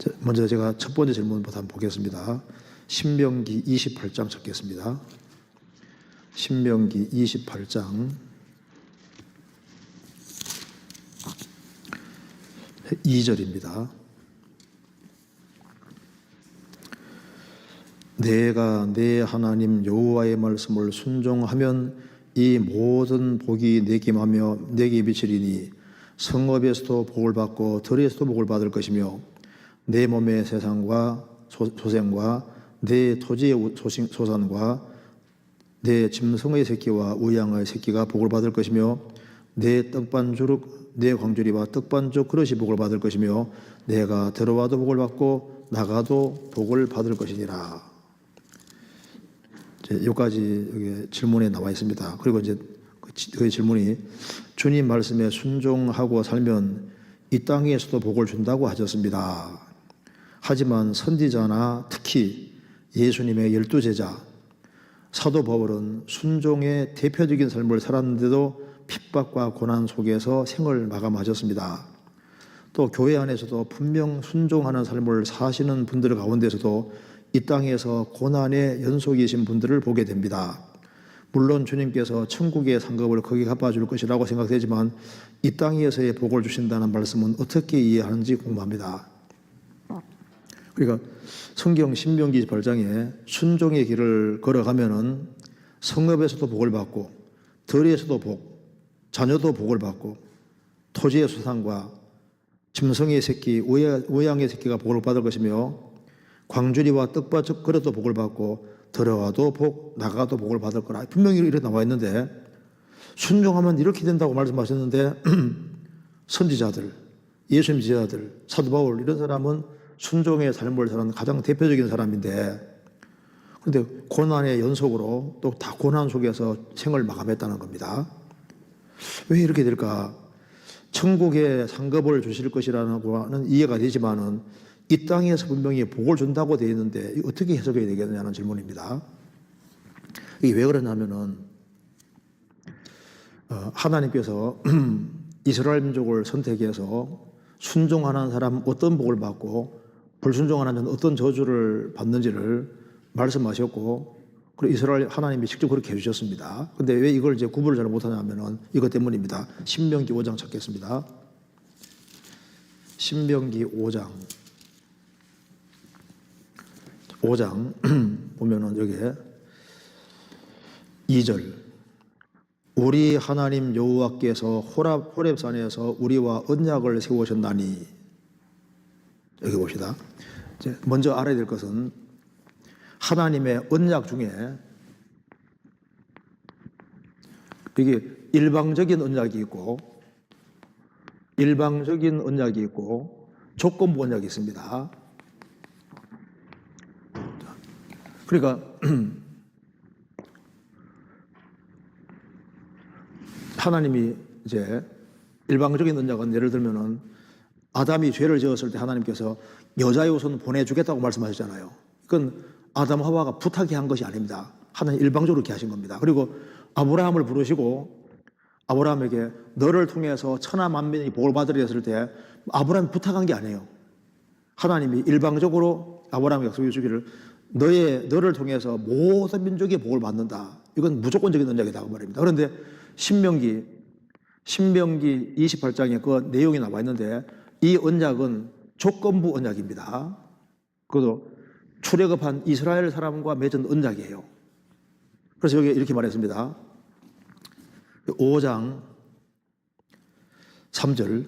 자, 먼저 제가 첫 번째 질문부터 한번 보겠습니다. 신명기 28장 찾겠습니다. 신명기 28장 2절입니다. 내가 내 하나님 여호와의 말씀을 순종하면 이 모든 복이 내게 하며 내게 미치리니 성읍에서도 복을 받고 들에서도 복을 받을 것이며 내 몸의 세상과 소, 소생과 내 토지의 소산과 내 짐승의 새끼와 우양의 새끼가 복을 받을 것이며 내 떡반주룩 내 광주리와 떡반죽 그릇이 복을 받을 것이며 내가 들어와도 복을 받고 나가도 복을 받을 것이니라. 이제 여기까지 여기 질문에 나와 있습니다. 그리고 이제 그 지- 그 질문이 주님 말씀에 순종하고 살면 이 땅에서도 복을 준다고 하셨습니다. 하지만 선지자나 특히 예수님의 열두 제자 사도 바울은 순종의 대표적인 삶을 살았는데도 핍박과 고난 속에서 생을 마감하셨습니다. 또 교회 안에서도 분명 순종하는 삶을 사시는 분들 가운데서도 이 땅에서 고난의 연속이신 분들을 보게 됩니다. 물론 주님께서 천국의 상급을 거기 갚아줄 것이라고 생각되지만 이 땅에서의 복을 주신다는 말씀은 어떻게 이해하는지 궁금합니다. 그러니까 성경 신명기 8장에 순종의 길을 걸어가면은 성읍에서도 복을 받고 들에서도 복, 자녀도 복을 받고 토지의 수산과 짐승의 새끼, 우양의 새끼가 복을 받을 것이며 광주리와 떡밭 그릇도 복을 받고 들어와도 복, 나가도 복을 받을 거라. 분명히 이렇게 나와 있는데 순종하면 이렇게 된다고 말씀하셨는데 선지자들, 예수님 지자들, 사도 바울 이런 사람은 순종의 삶을 사는 가장 대표적인 사람인데 그런데 고난의 연속으로 또 다 고난 속에서 생을 마감했다는 겁니다. 왜 이렇게 될까? 천국의 상급을 주실 것이라는 이해가 되지만은 이 땅에서 분명히 복을 준다고 되어 있는데 어떻게 해석해야 되겠느냐는 질문입니다. 이게 왜 그러냐면은 어, 하나님께서 이스라엘 민족을 선택해서 순종하는 사람 어떤 복을 받고 불순종하는 자는 어떤 저주를 받는지를 말씀하셨고 그리고 이스라엘 하나님이 직접 그렇게 해주셨습니다. 근데 왜 이걸 이제 구분을 잘 못하냐면은 이것 때문입니다. 신명기 5장 찾겠습니다. 신명기 5장 5장 보면은 여기에 2절 우리 하나님 여호와께서 호랍 호렙산에서 우리와 언약을 세우셨나니 여기 봅시다. 먼저 알아야 될 것은 하나님의 언약 중에 이게 일방적인 언약이 있고 일방적인 언약이 있고 조건부 언약이 있습니다. 그러니까 하나님이 이제 일방적인 언약은 예를 들면은 아담이 죄를 지었을 때 하나님께서 여자의 옷은 보내주겠다고 말씀하셨잖아요. 그건 아담 하와가 부탁이 한 것이 아닙니다. 하나님 일방적으로 이렇게 하신 겁니다. 그리고 아브라함을 부르시고 아브라함에게 너를 통해서 천하 만민이 복을 받으려 했을 때 아브라함이 부탁한 게 아니에요. 하나님이 일방적으로 아브라함에게 약속해 주기를 너의 너를 통해서 모든 민족이 복을 받는다. 이건 무조건적인 언약이다 그 말입니다. 그런데 신명기 신명기 28장에 그 내용이 나와 있는데 이 언약은 조건부 언약입니다. 그것도 출애굽한 이스라엘 사람과 맺은 언약이에요. 그래서 여기 이렇게 말했습니다. 5장 3절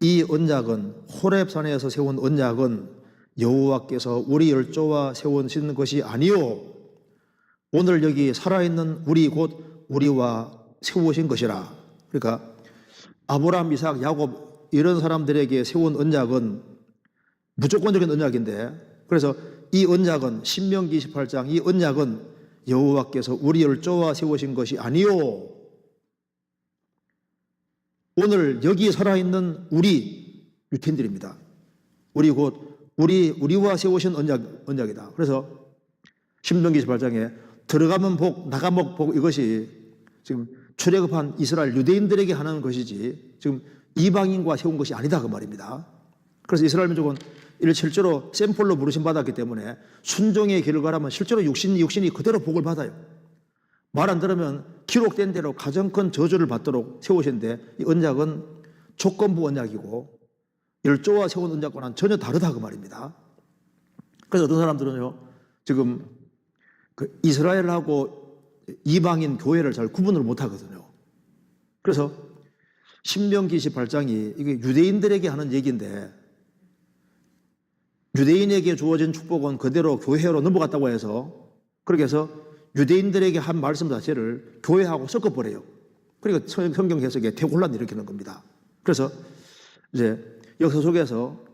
이 언약은 호렙산에서 세운 언약은 여호와께서 우리 열조와 세우신 것이 아니요 오늘 여기 살아있는 우리 곧 우리와 세우신 것이라 그러니까 아브라함, 이삭, 야곱 이런 사람들에게 세운 언약은 무조건적인 언약인데 그래서 이 언약은 신명기 28장 이 언약은 여호와께서 우리 열조와 세우신 것이 아니요 오늘 여기 살아있는 우리 유태인들입니다. 우리 곧 우리 우리와 세우신 언약 언약이다. 그래서 신명기 18장에 들어가면 복 나가면 복 이것이 지금 출애굽한 이스라엘 유대인들에게 하는 것이지 지금 이방인과 세운 것이 아니다 그 말입니다. 그래서 이스라엘 민족은 이를 실제로 샘플로 부르심 받았기 때문에 순종의 길을 가라면 실제로 육신이 육신이 그대로 복을 받아요. 말 안 들으면 기록된 대로 가장 큰 저주를 받도록 세우신데 이 언약은 조건부 언약이고 열조와 세운 언약과는 전혀 다르다 그 말입니다. 그래서 어떤 사람들은요 지금 그 이스라엘하고 이방인 교회를 잘 구분을 못 하거든요. 그래서 신명기 18장이 이게 유대인들에게 하는 얘기인데 유대인에게 주어진 축복은 그대로 교회로 넘어갔다고 해서 그렇게 해서 유대인들에게 한 말씀 자체를 교회하고 섞어버려요. 그러니까 성- 성경 해석에 대혼란을 일으키는 겁니다. 그래서 이제 역사 속에서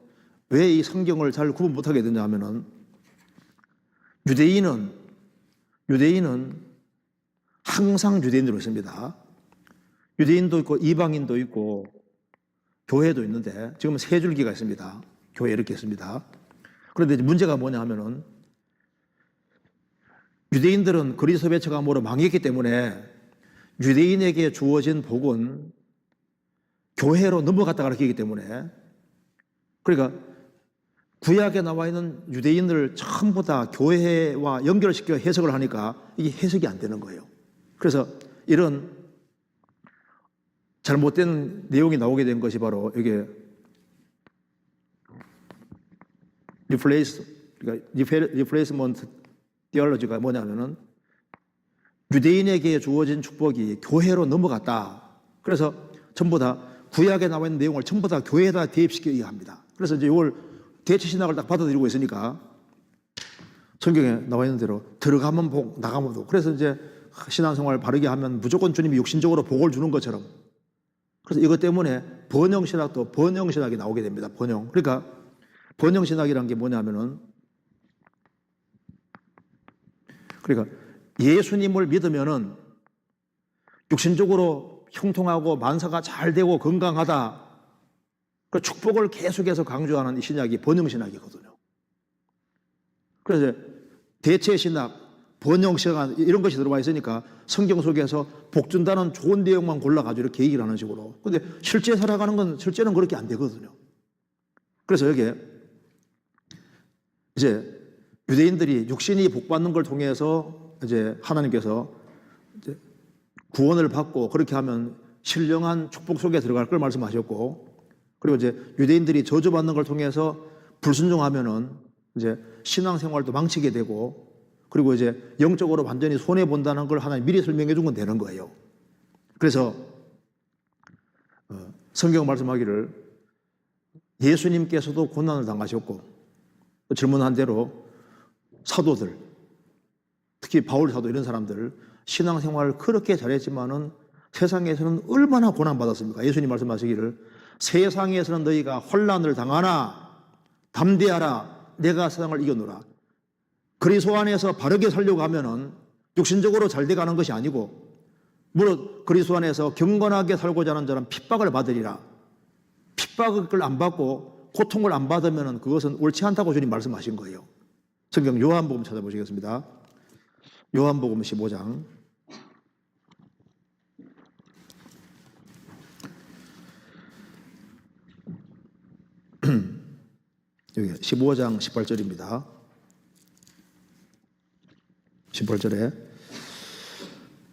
왜 이 성경을 잘 구분 못하게 되냐 하면은 유대인은 유대인은 항상 유대인으로 있습니다. 유대인도 있고 이방인도 있고 교회도 있는데 지금 세 줄기가 있습니다. 교회 이렇게 있습니다. 그런데 문제가 뭐냐 하면은 유대인들은 그리스도 배척가 모로 망했기 때문에 유대인에게 주어진 복은 교회로 넘어갔다가 그렇기 때문에 그러니까 구약에 나와 있는 유대인을 전부 다 교회와 연결시켜 해석을 하니까 이게 해석이 안 되는 거예요. 그래서 이런 잘못된 내용이 나오게 된 것이 바로 이게 리플레이스 그러니까 리플레이스먼트 디얼로지가 뭐냐면은 유대인에게 주어진 축복이 교회로 넘어갔다. 그래서 전부 다 구약에 나와 있는 내용을 전부 다 교회에다 대입시키게 합니다. 그래서 이제 이걸 대체 신학을 딱 받아들이고 있으니까 성경에 나와 있는 대로 들어가면 복, 나가면 복. 그래서 이제 신앙생활 바르게 하면 무조건 주님이 육신적으로 복을 주는 것처럼. 그래서 이것 때문에 번영신학도 번영신학이 나오게 됩니다. 번영. 그러니까 번영신학이라는 게 뭐냐면은 그러니까 예수님을 믿으면은 육신적으로 형통하고 만사가 잘 되고 건강하다. 그 축복을 계속해서 강조하는 이 신약이 번영신학이거든요. 그래서 이제 대체 신학, 번영 신학 이런 것이 들어와 있으니까 성경 속에서 복 준다는 좋은 내용만 골라가지고 이렇게 얘기를 하는 식으로. 근데 실제 살아가는 건 실제는 그렇게 안 되거든요. 그래서 여기에 이제 유대인들이 육신이 복 받는 걸 통해서 이제 하나님께서 이제 구원을 받고 그렇게 하면 신령한 축복 속에 들어갈 걸 말씀하셨고 그리고 이제 유대인들이 저주받는 걸 통해서 불순종하면은 이제 신앙생활도 망치게 되고 그리고 이제 영적으로 완전히 손해 본다는 걸 하나님 미리 설명해 준 건 되는 거예요. 그래서 어, 성경 말씀하기를 예수님께서도 고난을 당하셨고 질문한 대로 사도들 특히 바울 사도 이런 사람들 신앙생활을 그렇게 잘했지만은 세상에서는 얼마나 고난 받았습니까? 예수님 말씀하시기를 세상에서는 너희가 혼란을 당하나 담대하라 내가 세상을 이겨노라. 그리스도 안에서 바르게 살려고 하면은 육신적으로 잘 돼가는 것이 아니고 무릇 그리스도 안에서 경건하게 살고자 하는 자는 핍박을 받으리라. 핍박을 안 받고 고통을 안 받으면은 그것은 옳지 않다고 주님 말씀하신 거예요. 성경 요한복음 찾아보시겠습니다. 요한복음 15장 여기 15장 18절입니다. 18절에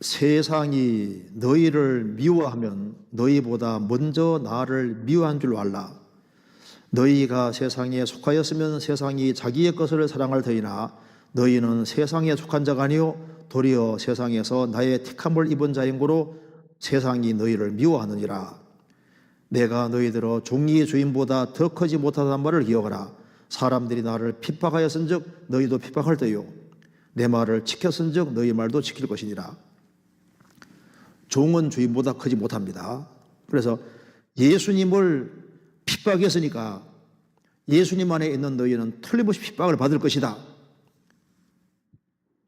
세상이 너희를 미워하면 너희보다 먼저 나를 미워한 줄 알라. 너희가 세상에 속하였으면 세상이 자기의 것을 사랑할 터이나 너희는 세상에 속한 자가 아니요 도리어 세상에서 나의 택함을 입은 자인 고로 세상이 너희를 미워하느니라. 내가 너희들어 종이의 주인보다 더 크지 못하다는 말을 기억하라. 사람들이 나를 핍박하였은즉 너희도 핍박할 터요. 내 말을 지켰은즉 너희 말도 지킬 것이니라. 종은 주인보다 크지 못합니다. 그래서 예수님을 핍박했으니까 예수님 안에 있는 너희는 틀림없이 핍박을 받을 것이다.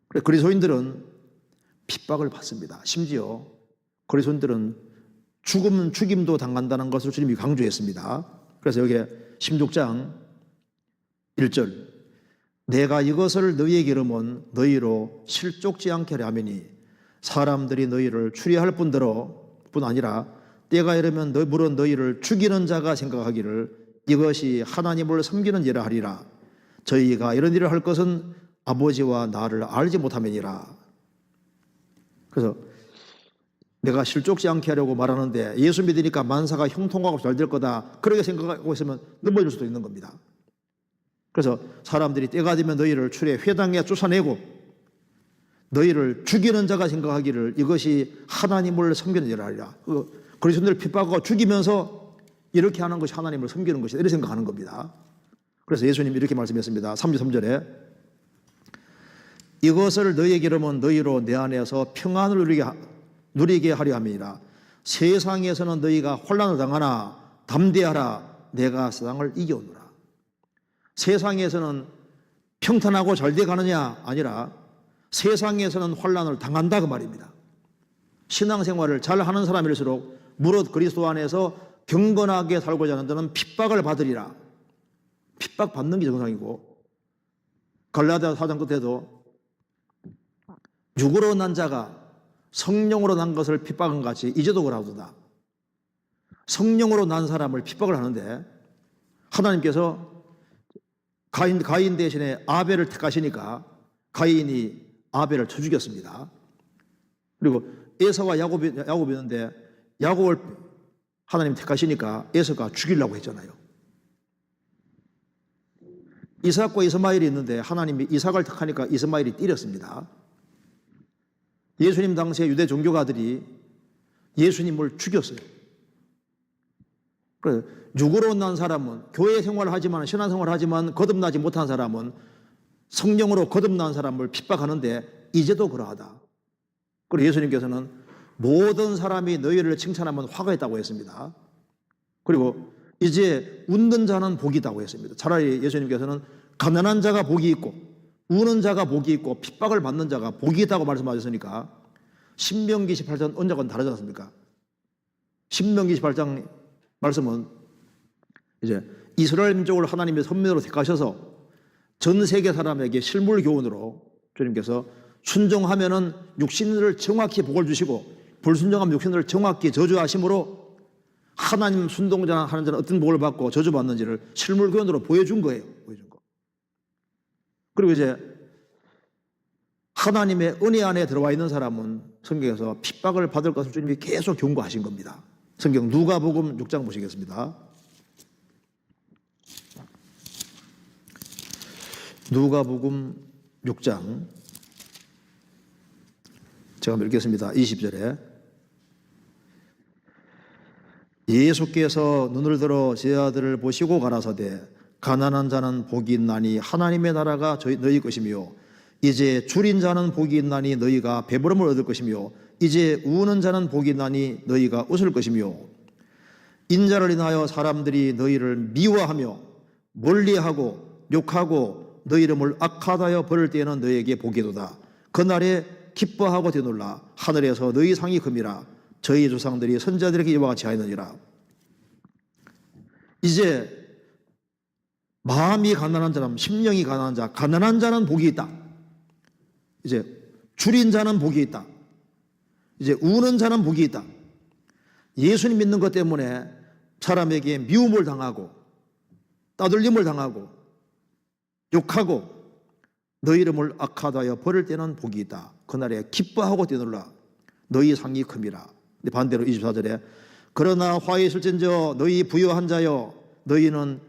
그래, 그리스도인들은 핍박을 받습니다. 심지어 그리스도인들은 죽음 죽임도 당한다는 것을 주님이 강조했습니다. 그래서 여기 16장 1절 내가 이것을 너희에게 이르면 너희로 실족지 않게 하려 하매니 사람들이 너희를 추리할 뿐더러 뿐 아니라 때가 이르면 너, 물론 너희를 죽이는 자가 생각하기를 이것이 하나님을 섬기는 일을 하리라. 저희가 이런 일을 할 것은 아버지와 나를 알지 못함이니라. 그래서 내가 실족지 않게 하려고 말하는데 예수 믿으니까 만사가 형통하고 잘 될 거다. 그렇게 생각하고 있으면 넘어질 수도 있는 겁니다. 그래서 사람들이 때가 되면 너희를 출애 회당에 쫓아내고 너희를 죽이는 자가 생각하기를 이것이 하나님을 섬기는 일을 하리라. 그 그리스도인들 핍박하고 죽이면서 이렇게 하는 것이 하나님을 섬기는 것이다. 이렇게 생각하는 겁니다. 그래서 예수님이 이렇게 말씀했습니다. 33절에 이것을 너희에게 이르면 너희로 내 안에서 평안을 누리게, 하- 누리게 하려 함이니라. 세상에서는 너희가 혼란을 당하나 담대하라. 내가 세상을 이겨오노라. 세상에서는 평탄하고 잘 돼 가느냐 아니라 세상에서는 혼란을 당한다 그 말입니다. 신앙생활을 잘 하는 사람일수록 무릇 그리스도 안에서 경건하게 살고자 하는 자는 핍박을 받으리라. 핍박 받는 게 정상이고 갈라디아 사장 끝에도 육으로 난 자가 성령으로 난 것을 핍박한 같이 이제도 그러하도다. 성령으로 난 사람을 핍박을 하는데 하나님께서 가인, 가인 대신에 아벨을 택하시니까 가인이 아벨을 쳐 죽였습니다. 그리고 에서와 야곱이, 야곱이 있는데 야곱을 하나님 택하시니까 에서가 죽이려고 했잖아요. 이삭과 이스마엘이 있는데 하나님이 이삭을 택하니까 이스마엘이 때렸습니다. 예수님 당시에 유대 종교가들이 예수님을 죽였어요. 그래서 육으로 난 사람은 교회 생활을 하지만 신앙 생활을 하지만 거듭나지 못한 사람은 성령으로 거듭난 사람을 핍박하는데 이제도 그러하다. 그리고 예수님께서는 모든 사람이 너희를 칭찬하면 화가 있다고 했습니다. 그리고 이제 웃는 자는 복이 있다고 했습니다. 차라리 예수님께서는 가난한 자가 복이 있고 우는 자가 복이 있고 핍박을 받는 자가 복이 있다고 말씀하셨으니까 신명기 18장 언약은 다르지 않습니까? 신명기 18장 말씀은 이제 이스라엘 민족을 하나님의 선민으로 택하셔서 전 세계 사람에게 실물 교훈으로 주님께서 순종하면은 육신을 정확히 복을 주시고 불순종하면 육신을 정확히 저주하심으로 하나님 순종자 하는 자는 어떤 복을 받고 저주받는지를 실물 교훈으로 보여준 거예요. 보여준 거. 그리고 이제 하나님의 은혜 안에 들어와 있는 사람은 성경에서 핍박을 받을 것을 주님이 계속 경고하신 겁니다. 성경 누가복음 6장 보시겠습니다. 누가복음 6장 제가 읽겠습니다. 20절에 예수께서 눈을 들어 제 아들을 보시고 가라사대 가난한 자는 복이 있나니 하나님의 나라가 너희 것이며 이제 줄인 자는 복이 있나니 너희가 배부름을 얻을 것이며 이제 우는 자는 복이 있나니 너희가 웃을 것이며 인자를 인하여 사람들이 너희를 미워하며 멀리하고 욕하고 너희 이름을 악하다여 버릴 때에는 너희에게 복이도다 그날에 기뻐하고 되놀라 하늘에서 너희 상이 금이라 저희 조상들이 선자들에게 이와 같이 하였느니라 이제 마음이 가난한 사람, 심령이 가난한 자, 가난한 자는 복이 있다. 이제 줄인 자는 복이 있다. 이제 우는 자는 복이 있다. 예수님 믿는 것 때문에 사람에게 미움을 당하고 따돌림을 당하고 욕하고 너희 이름을 악하다여 버릴 때는 복이 있다. 그날에 기뻐하고 뛰놀라. 너희 상이 큼이라. 반대로 24절에 그러나 화에 있을진저 너희 부유한 자여 너희는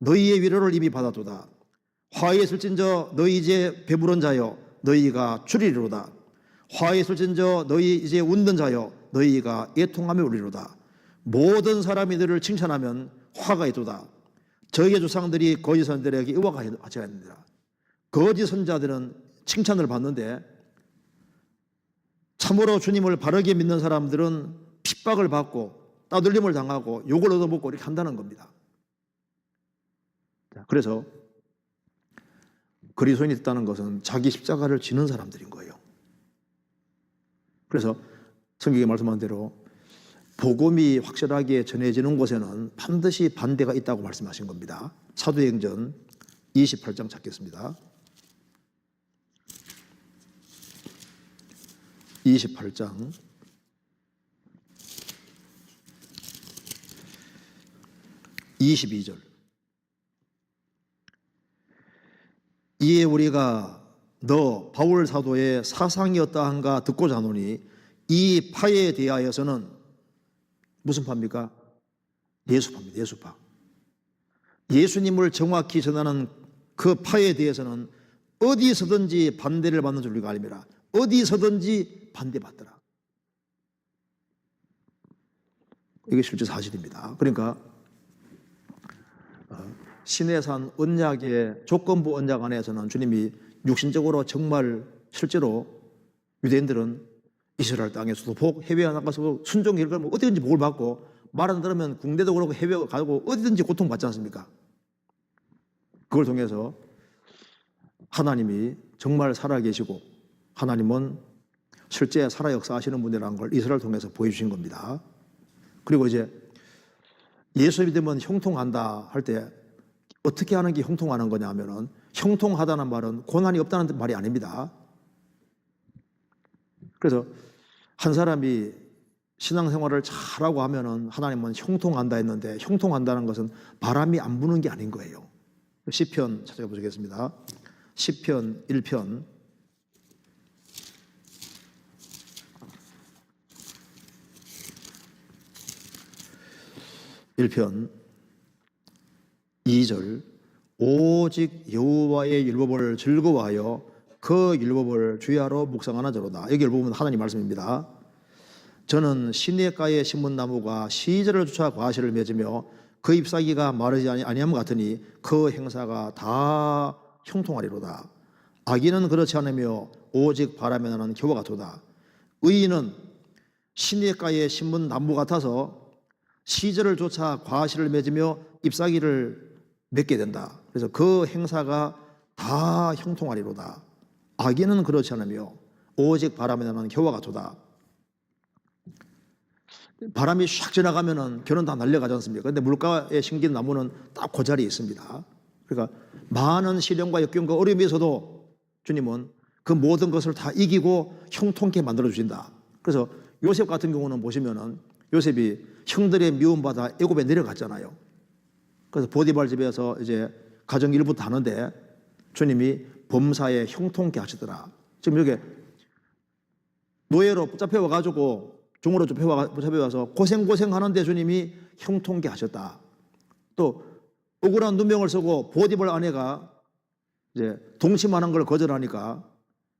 너희의 위로를 이미 받아도다. 화에 있을진저 너희 이제 배부른 자여 너희가 줄이리로다. 화에 있을진저 너희 이제 웃는 자여 너희가 애통하며 울리로다. 모든 사람이 너를 칭찬하면 화가 있도다. 저희의 조상들이 거짓 선들에게 의와 같이 하였느니라. 거짓 선자들은 칭찬을 받는데 참으로 주님을 바르게 믿는 사람들은 핍박을 받고 따돌림을 당하고 욕을 얻어먹고 이렇게 한다는 겁니다. 자, 그래서 그리스도인이 됐다는 것은 자기 십자가를 지는 사람들인 거예요. 그래서 성경에 말씀한 대로 복음이 확실하게 전해지는 곳에는 반드시 반대가 있다고 말씀하신 겁니다. 사도행전 28장 찾겠습니다. 28장 22절. 이에 우리가 너 바울 사도의 사상이었다 한가 듣고자 하노니 이 파에 대하여서는 무슨 파입니까? 예수파입니다. 예수파. 예수님을 정확히 전하는 그 파에 대해서는 어디서든지 반대를 받는 줄 우리가 알미라. 어디서든지 반대받더라. 이게 실제 사실입니다. 그러니까 어, 신해산 언약의 조건부 언약 안에서는 주님이 육신적으로 정말 실제로 유대인들은 이스라엘 땅에서도 복, 해외 나가서 순종이 그러면 어디든지 복을 받고 말 안 들으면 군대도 그렇고 해외 가고 어디든지 고통받지 않습니까? 그걸 통해서 하나님이 정말 살아계시고 하나님은 실제 살아 역사하시는 분이라는 걸 이스라엘 통해서 보여주신 겁니다. 그리고 이제 예수 믿으면 형통한다 할 때 어떻게 하는 게 형통하는 거냐 하면은 형통하다는 말은 고난이 없다는 말이 아닙니다. 그래서 한 사람이 신앙생활을 잘하고 하면은 하나님은 형통한다 했는데 형통한다는 것은 바람이 안 부는 게 아닌 거예요. 시편 찾아보시겠습니다. 시편 1편 1편 2절 오직 여호와의 율법을 즐거워하여 그 율법을 주야로 묵상하나 저로다. 여기 율법은 하나님 말씀입니다. 저는 시내가에 심은 나무가 시절을 쫓아 과실을 맺으며 그 잎사귀가 마르지 아니- 아니함 같으니 그 행사가 다 형통하리로다. 악인은 그렇지 않으며 오직 바람에 나는 겨와 같도다. 의인은 시내가에 심은 나무 같아서 시절을 쫓아 과실을 맺으며 잎사귀를 맺게 된다. 그래서 그 행사가 다 형통하리로다. 악인은 그렇지 않으며 오직 바람에 나는 겨와 같도다. 바람이 샥 지나가면은 겨는 다 날려가지 않습니까? 근데 물가에 심긴 나무는 딱 그 자리에 있습니다. 그러니까 많은 시련과 역경과 어려움에서도 주님은 그 모든 것을 다 이기고 형통케 만들어 주신다. 그래서 요셉 같은 경우는 보시면은 요셉이 형들의 미움받아 애굽에 내려갔잖아요. 그래서 보디발 집에서 이제 가정 일부 다는데 주님이 범사에 형통케 하시더라. 지금 여기 노예로 붙잡혀 와 가지고 종으로 붙잡혀와서 고생고생 하는데 주님이 형통케 하셨다. 또 억울한 누명을 쓰고 보디발 아내가 이제 동침하는 걸 거절하니까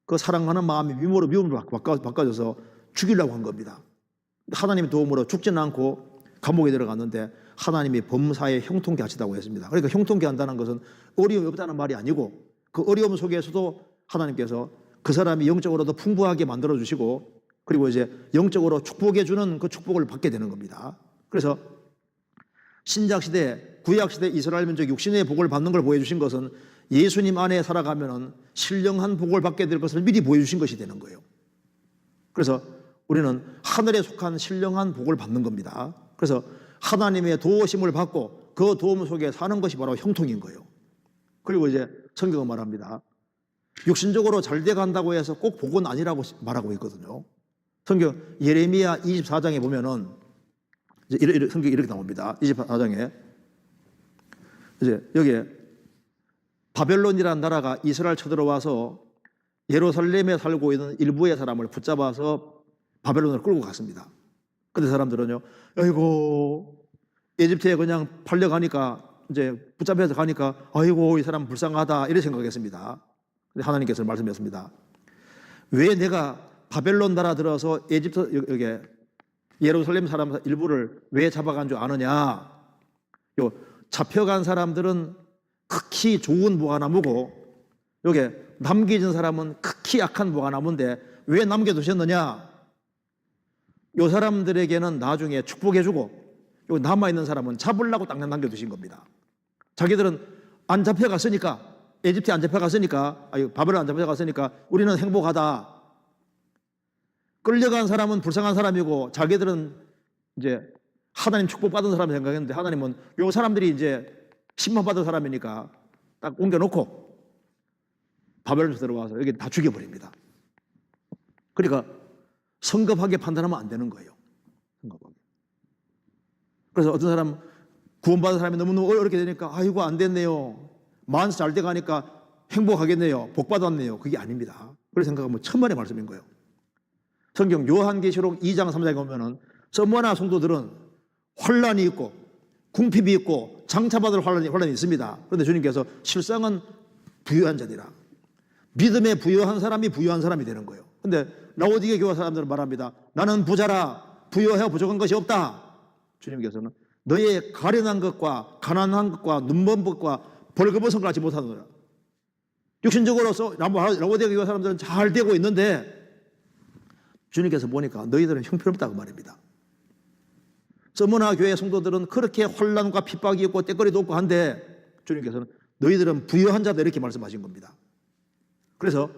그 사랑하는 마음이 미움으로 미움으로 바꿔, 바꿔져서 죽이려고 한 겁니다. 하나님 도움으로 죽지는 않고 감옥에 들어갔는데 하나님이 범사에 형통케 하시다고 했습니다. 그러니까 형통케 한다는 것은 어려움이 없다는 말이 아니고 그 어려움 속에서도 하나님께서 그 사람이 영적으로도 풍부하게 만들어 주시고 그리고 이제 영적으로 축복해 주는 그 축복을 받게 되는 겁니다. 그래서 신약 시대, 구약 시대 이스라엘 민족 육신의 복을 받는 걸 보여 주신 것은 예수님 안에 살아가면은 신령한 복을 받게 될 것을 미리 보여 주신 것이 되는 거예요. 그래서 우리는 하늘에 속한 신령한 복을 받는 겁니다. 그래서 하나님의 도우심을 받고 그 도움 속에 사는 것이 바로 형통인 거예요. 그리고 이제 성경은 말합니다. 육신적으로 잘 돼 간다고 해서 꼭 복은 아니라고 말하고 있거든요. 성경 예레미야 24장에 보면은 이렇게 성경이 이렇게 나옵니다. 24장에 이제 여기에 바벨론이라는 나라가 이스라엘 쳐들어와서 예루살렘에 살고 있는 일부의 사람을 붙잡아서 바벨론을 끌고 갔습니다. 근데 사람들은요, 아이고, 에집트에 그냥 팔려가니까, 이제 붙잡혀서 가니까, 아이고, 이 사람 불쌍하다, 이렇게 생각했습니다. 근데 하나님께서 말씀하셨습니다. 왜 내가 바벨론 나라 들어서 에집트, 여기, 예루살렘 사람 일부를 왜 잡아간 줄 아느냐? 요, 잡혀간 사람들은 극히 좋은 무화나무고, 여기 남겨진 사람은 극히 약한 무화나무인데, 왜 남겨두셨느냐? 요 사람들에게는 나중에 축복해주고 요 남아있는 사람은 잡으려고 딱 남겨두신 겁니다. 자기들은 안 잡혀갔으니까 에집트에 안 잡혀갔으니까 아니 바벨론 안 잡혀갔으니까 우리는 행복하다. 끌려간 사람은 불쌍한 사람이고 자기들은 이제 하나님 축복받은 사람 생각했는데 하나님은 요 사람들이 이제 심판 받은 사람이니까 딱 옮겨놓고 바벨론에 들어와서 여기 다 죽여버립니다. 그러니까 성급하게 판단하면 안 되는 거예요. 성급하게. 그래서 어떤 사람 구원받은 사람이 너무너무 어렵게 되니까 아이고 안 됐네요. 만사 잘 돼가니까 행복하겠네요. 복 받았네요. 그게 아닙니다. 그렇게 생각하면 천만의 말씀인 거예요. 성경 요한계시록 2장 3장에 보면은 서머나 성도들은 환란이 있고 궁핍이 있고 장차받을 환란이, 환란이 있습니다. 그런데 주님께서 실상은 부유한 자니라. 믿음에 부유한 사람이 부유한 사람이 되는 거예요. 근데 라오디게 교회 사람들은 말합니다. 나는 부자라 부유하여 부족한 것이 없다. 주님께서는 너의 가련한 것과 가난한 것과 눈먼 것과 벌거벗은 걸 알지 못하느라. 육신적으로서 라오디게 교회 사람들은 잘 되고 있는데 주님께서 보니까 너희들은 형편없다고 말입니다. 서머나 교회 성도들은 그렇게 혼란과 핍박이 있고 때거리도 없고 한데 주님께서는 너희들은 부유한 자다 이렇게 말씀하신 겁니다. 그래서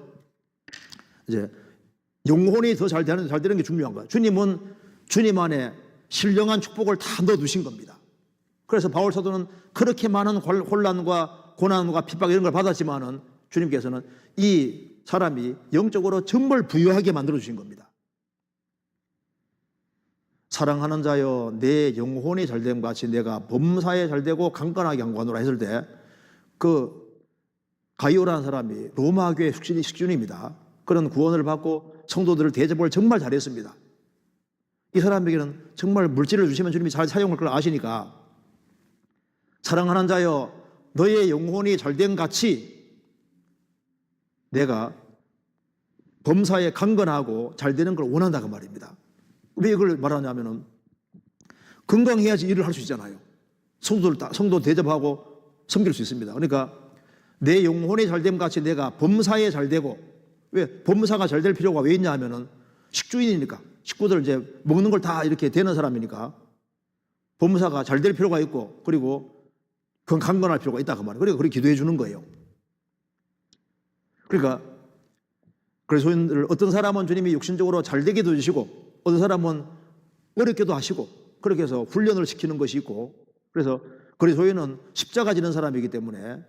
이제 영혼이 더 잘 되는 잘 되는 게 중요한 거예요. 주님은 주님 안에 신령한 축복을 다 넣어 두신 겁니다. 그래서 바울 사도는 그렇게 많은 혼란과 고난과 핍박 이런 걸 받았지만은 주님께서는 이 사람이 영적으로 정말 부유하게 만들어 주신 겁니다. 사랑하는 자여 내 영혼이 잘됨 같이 내가 범사에 잘되고 강건하게 한관으로 했을 때 그 가이오라는 사람이 로마 교회 숙신이 식준입니다. 그런 구원을 받고 성도들을 대접을 정말 잘했습니다. 이 사람에게는 정말 물질을 주시면 주님이 잘 사용할 걸 아시니까 사랑하는 자여 너의 영혼이 잘된 같이 내가 범사에 강건하고 잘 되는 걸 원한다고 말입니다. 왜 이걸 말하냐면은 건강해야지 일을 할 수 있잖아요. 성도들 다, 성도 대접하고 섬길 수 있습니다. 그러니까 내 영혼이 잘됨 같이 내가 범사에 잘 되고 왜 범사가 잘 될 필요가 왜 있냐 하면은 식주인이니까 식구들 이제 먹는 걸 다 이렇게 되는 사람이니까 범사가 잘 될 필요가 있고 그리고 그건 강건할 필요가 있다 그 말이에요. 그리고 그렇게 기도해 주는 거예요. 그러니까 그래서 어떤 사람은 주님이 육신적으로 잘 되게도 해주시고 어떤 사람은 어렵게도 하시고 그렇게 해서 훈련을 시키는 것이 있고 그래서 그리스도인은 십자가 지는 사람이기 때문에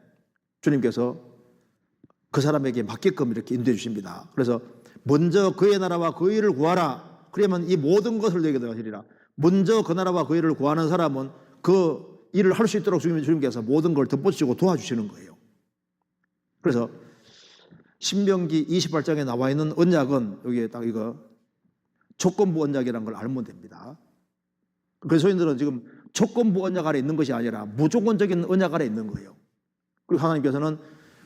주님께서 그 사람에게 맞게끔 이렇게 인도해 주십니다. 그래서 먼저 그의 나라와 그 일을 구하라. 그러면 이 모든 것을 너에게 더하시리라. 먼저 그 나라와 그 일을 구하는 사람은 그 일을 할 수 있도록 주님께서 모든 걸 덧붙이고 도와주시는 거예요. 그래서 신명기 28장에 나와 있는 언약은 여기에 딱 이거 조건부 언약이라는 걸 알면 됩니다. 그래서 저희들은 지금 조건부 언약 아래 있는 것이 아니라 무조건적인 언약 아래 있는 거예요. 그리고 하나님께서는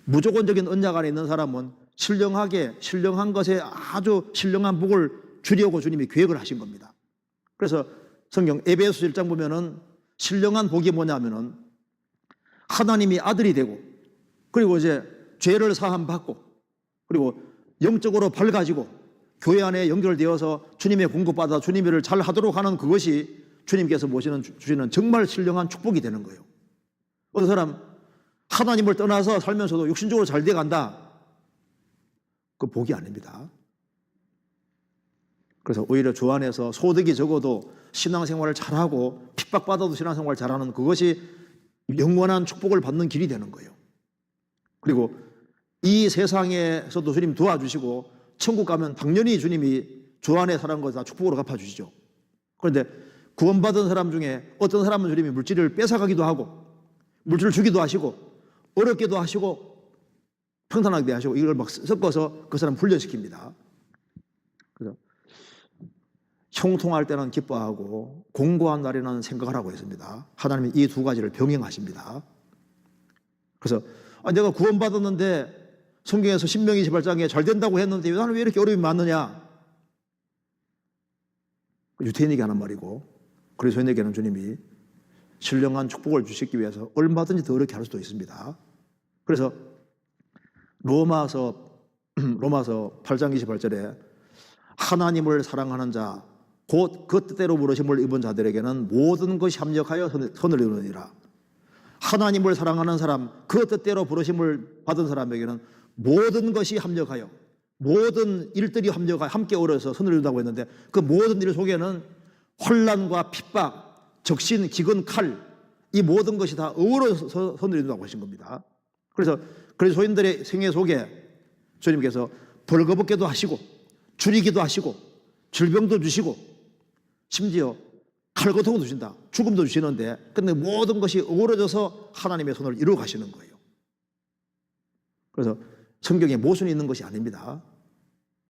무조건적인 언약 안에 있는 사람은 신령하게 신령한 것에 아주 신령한 복을 주려고 주님이 계획을 하신 겁니다. 그래서 성경 에베소 1장 보면은 신령한 복이 뭐냐면은 하나님이 아들이 되고 그리고 이제 죄를 사함 받고 그리고 영적으로 밝아지고 교회 안에 연결되어서 주님의 공급받아 주님의 일을 잘 하도록 하는 그것이 주님께서 모시는 주시는 정말 신령한 축복이 되는 거예요. 어떤 사람 하나님을 떠나서 살면서도 육신적으로 잘 돼 간다. 그 복이 아닙니다. 그래서 오히려 주 안에서 소득이 적어도 신앙생활을 잘하고 핍박받아도 신앙생활을 잘하는 그것이 영원한 축복을 받는 길이 되는 거예요. 그리고 이 세상에서도 주님 도와주시고 천국 가면 당연히 주님이 주 안에 사는 것다 축복으로 갚아주시죠. 그런데 구원받은 사람 중에 어떤 사람은 주님이 물질을 뺏어가기도 하고 물질을 주기도 하시고 어렵게도 하시고 평탄하게 하시고 이걸 막 섞어서 그 사람 훈련시킵니다. 그래서 형통할 때는 기뻐하고 공고한 날에는 생각을 하고 있습니다. 하나님이 이 두 가지를 병행하십니다. 그래서 아, 내가 구원받았는데 성경에서 신명이 28장에 잘 된다고 했는데 나는 왜 이렇게 어려움이 많느냐? 유태인에게 하는 말이고 그리스도인에게는 주님이 신령한 축복을 주시기 위해서 얼마든지 더 어렵게 할 수도 있습니다. 그래서 로마서 로마서 8장 28절에 하나님을 사랑하는 자, 곧 그 뜻대로 부르심을 입은 자들에게는 모든 것이 합력하여 선을 이루느니라. 하나님을 사랑하는 사람, 그 뜻대로 부르심을 받은 사람에게는 모든 것이 합력하여 모든 일들이 합력하여 함께 어울려서 선을 이룬다고 했는데 그 모든 일 속에는 혼란과 핍박, 적신, 기근, 칼, 이 모든 것이 다 어우러서 선을 이룬다고 하신 겁니다. 그래서 그리스도인들의 생애 속에 주님께서 벌거벗게도 하시고 줄이기도 하시고 질병도 주시고 심지어 칼고통도 주신다. 죽음도 주시는데 근데 모든 것이 어우러져서 하나님의 손을 이루어 가시는 거예요. 그래서 성경에 모순이 있는 것이 아닙니다.